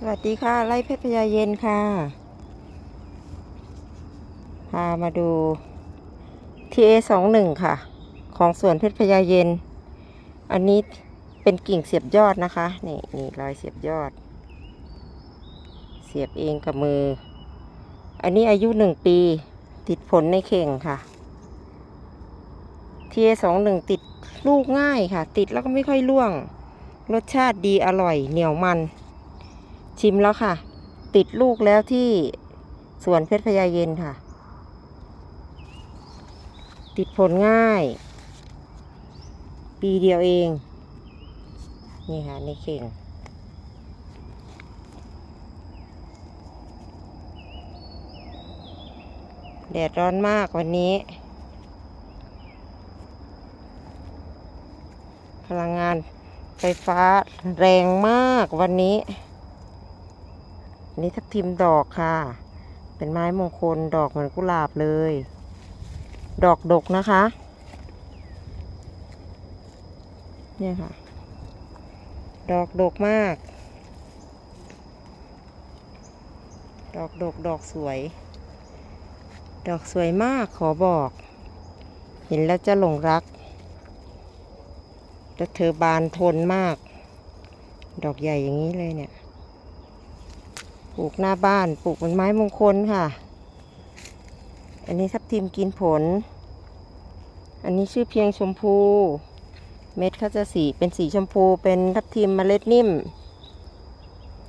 สวัสดีค่ะ ไล่เพชรพญาเย็นค่ะ พามาดู TA สองหนึ่งค่ะ ของสวนเพชรพญาเย็น อันนี้เป็นกิ่งเสียบยอดนะคะ นี่นี่รอยเสียบยอด เสียบเองกับมือ อันนี้อายุหนึ่งปี ติดผลในเข่งค่ะ TA สองหนึ่งติดลูกง่ายค่ะ ติดแล้วก็ไม่ค่อยร่วง รสชาติดีอร่อยเหนียวมัน ชิมแล้วค่ะ ติดลูกแล้วที่สวนเพชรพญาเย็นค่ะ ติดผลง่าย ปีเดียวเอง นี่ค่ะในเข่งแดดร้อนมากวันนี้ พลังงานไฟฟ้าแรงมากวันนี้ นี่ทับทิมดอกค่ะ เป็นไม้มงคลดอกเหมือนกุหลาบเลย ดอกดกนะคะ เนี่ยค่ะ ดอกดกมาก ดอกดกดอกสวย ดอกสวยมากขอบอก เห็นแล้วจะหลงรักแล้วเธอบานทนมาก ดอกใหญ่อย่างนี้เลยเนี่ย ลูกหน้าบ้าน ปลูกเป็นไม้มงคลค่ะ อันนี้ทับทิมกินผล อันนี้ชื่อเพียงชมพู เม็ดเขาจะสีเป็นสีชมพูเป็นทับทิมเมล็ดนิ่ม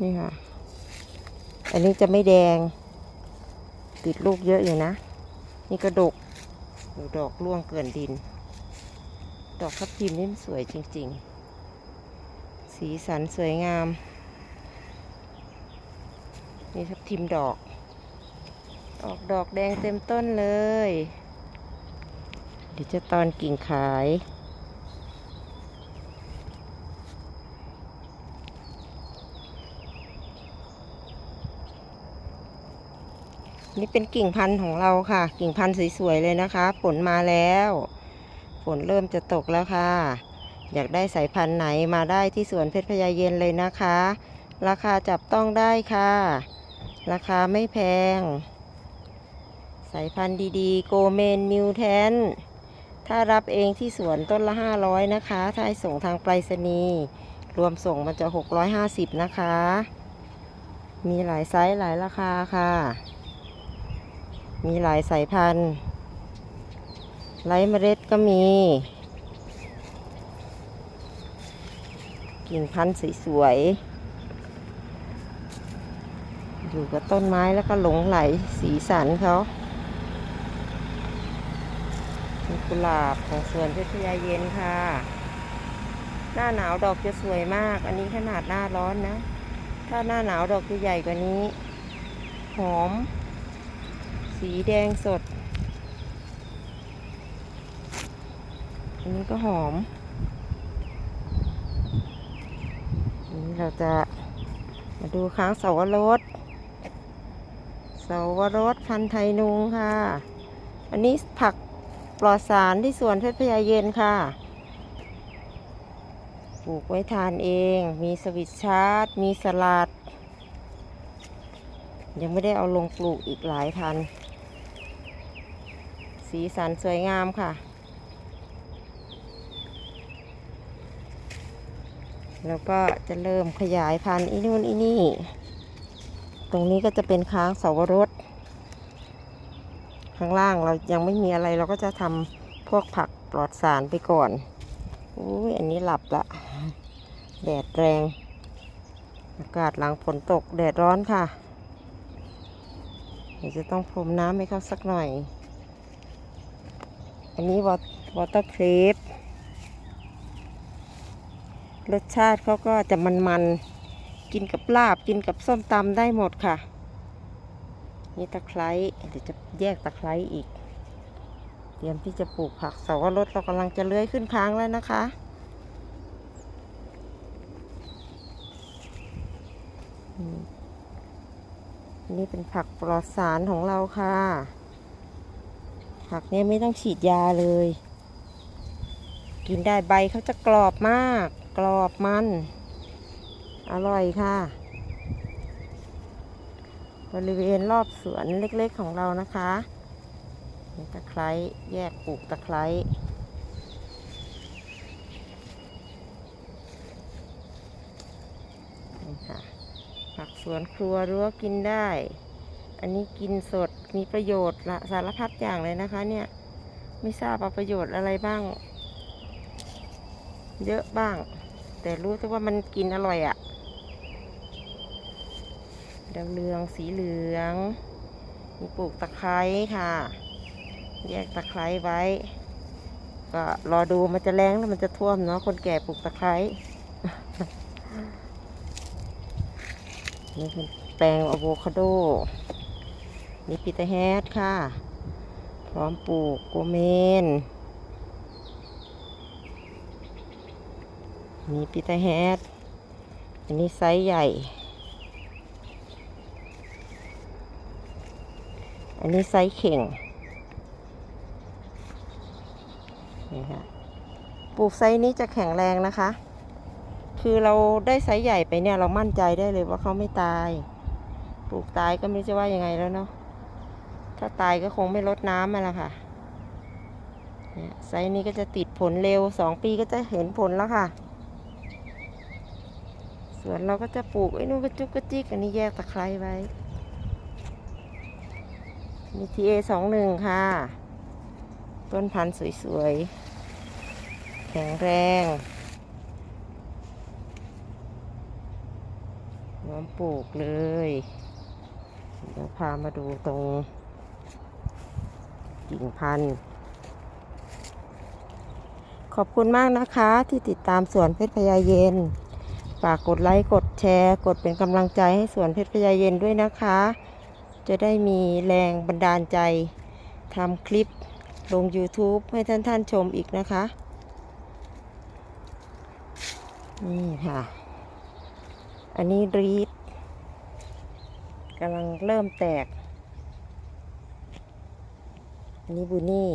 นี่ค่ะ อันนี้จะไม่แดง ติดลูกเยอะอยู่นะ นี่กระดกดูดอกร่วงเกินดิน ดอกทับทิมนี่สวยจริง ๆ สีสันสวยงาม นี่ทับทิมดอก ออกดอกแดงเต็มต้นเลย เดี๋ยวจะตอนกิ่งขาย นี่เป็นกิ่งพันธุ์ของเราค่ะ กิ่งพันธุ์สวยๆเลยนะคะฝนมาแล้ว ฝนเริ่มจะตกแล้วค่ะ อยากได้สายพันธุ์ไหนมาได้ที่สวนเพชรพญาเย็นเลยนะคะราคาจับต้องได้ค่ะ ราคาไม่แพง สายพันธุ์ดีๆ โกเมนมิวแทน ถ้ารับเองที่สวนต้นละ 500 นะคะ ถ้าส่งทางไปรษณีย์รวมส่งมันจะ 650 นะคะ มีหลายไซส์หลายราคาค่ะ มีหลายสายพันธุ์ไร้เมล็ดก็มี กิ่งพันธุ์สวยๆ อยู่กับต้นไม้แล้วก็หลงไหลสีสันเขากุหลาบของสวนเพชรพญาเย็นค่ะ หน้าหนาวดอกจะสวยมาก อันนี้ขนาดหน้าร้อนนะ ถ้าหน้าหนาวดอกจะใหญ่กว่านี้ หอม สีแดงสด อันนี้ก็หอม อันนี้เราจะมาดูค้างเสาวรส สาวรสพันธุ์ไทยนุงค่ะ อันนี้ผักปลอดสารที่สวนเพชรพญาเย็นค่ะ ปลูกไว้ทานเอง มีสวิตชาร์ตมีสลัด ยังไม่ได้เอาลงปลูกอีกหลายพัน สีสันสวยงามค่ะ แล้วก็จะเริ่มขยายพันธุ์อีนู่นอีนี่ ตรงนี้ก็จะเป็นค้างเสาวรสข้างล่างเรายังไม่มีอะไรเราก็จะทำพวกผักปลอดสารไปก่อนอุ้ยอันนี้หลับละ แดดแรง อากาศหลังฝนตกแดดร้อนค่ะเดี๋ยวจะต้องพรมน้ำให้เขาสักหน่อย อันนี้วอเตอร์ครปรสชาติเขาก็จะมันๆ กินกับลาบกินกับส้มตำได้หมดค่ะ นี่ตะไคร้เดี๋ยวจะแยกตะไคร้อีก เตรียมที่จะปลูกผักเสาวรสเรากำลังจะเลื้อยขึ้นค้างแล้วนะคะนนี่เป็นผักปลอดสารของเราค่ะ ผักเนี่ยไม่ต้องฉีดยาเลย กินได้ใบเขาจะกรอบมาก กรอบมัน อร่อยค่ะ บริเวณรอบสวนเล็กๆของเรานะคะตะไคร้แยกปลูกตะไคร้นี่ค่ะผักสวนครัวรั้วกินได้ อันนี้กินสดมีประโยชน์ละสารพัดอย่างเลยนะคะเนี่ย ไม่ทราบว่าประโยชน์อะไรบ้าง เยอะบ้าง แต่รู้แต่ว่ามันกินอร่อยอะ่ะ ดาวเรืองสีเหลืองมีปลูกตะไคร้ค่ะ แยกตะไคร้ไว้ ก็รอดูมันจะแรงแล้วมันจะท่วมเนาะคนแก่ปลูกตะไคร้นี่เป็นแปลงอะโวคาโดนี่ปีเตอร์แฮดค่ะ พร้อมปลูกโกเมนมีปีเตอร์แฮดอันนี้ไซส์ใหญ่ อันนี้ไซส์เข่งนี่ค่ะปลูกไซส์นี้จะแข็งแรงนะคะ คือเราได้ไซส์ใหญ่ไปเนี่ยเรามั่นใจได้เลยว่าเขาไม่ตาย ปลูกตายก็ไม่รู้จะว่ายังไงแล้วเนาะ ถ้าตายก็คงไม่ลดน้ำมาละค่ะไซส์นี้ก็จะติดผลเร็วสองปีก็จะเห็นผลแล้วค่ะ ส่วนเราก็จะปลูกไอ้นู่นกระจุกกระจิกอันนี้แยกตะไคร้ไว้ มีทีเอสองหนึ่งค่ะ ต้นพันธุ์สวยๆ แข็งแรงน้อมปลูกเลย เดี๋ยวพามาดูตรงกิ่งพันธุ์ ขอบคุณมากนะคะที่ติดตามสวนเพชรพญาเย็น ฝากกดไลค์ กดแชร์ กดเป็นกำลังใจให้สวนเพชรพญาเย็นด้วยนะคะ จะได้มีแรงบันดาลใจทำคลิปลง YouTube ให้ท่านท่านชมอีกนะคะ นี่ค่ะ อันนี้รีดกำลังเริ่มแตก อันนี้บูนี่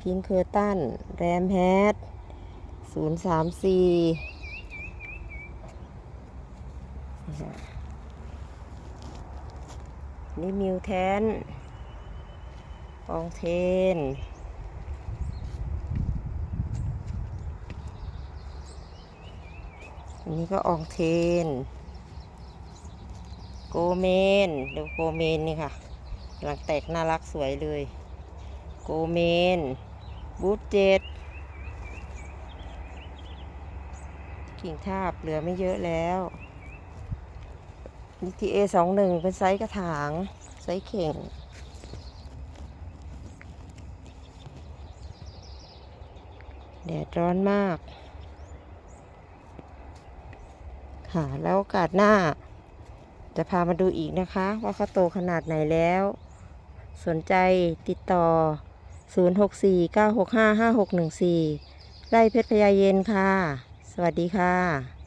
พิงเคอร์ตัน แรมแฮดสี่ นี่มิวแทนอองเทน อันนี้ก็อองเทน โกเมนดูโกเมนนี่ค่ะกำลังแตกน่ารักสวยเลย โกเมน บูทเจ็ดกิ่งทาบเหลือไม่เยอะแล้ว นี่ทีเอสองหนึ่งเป็นไซส์กระถาง ไซส์เข่ง แดดร้อนมาก ค่ะ แล้วโอกาสหน้า จะพามาดูอีกนะคะ ว่าเขาโตขนาดไหนแล้ว สนใจติดต่อ 0649655614 ไร่เพชรพญาเย็นค่ะ สวัสดีค่ะ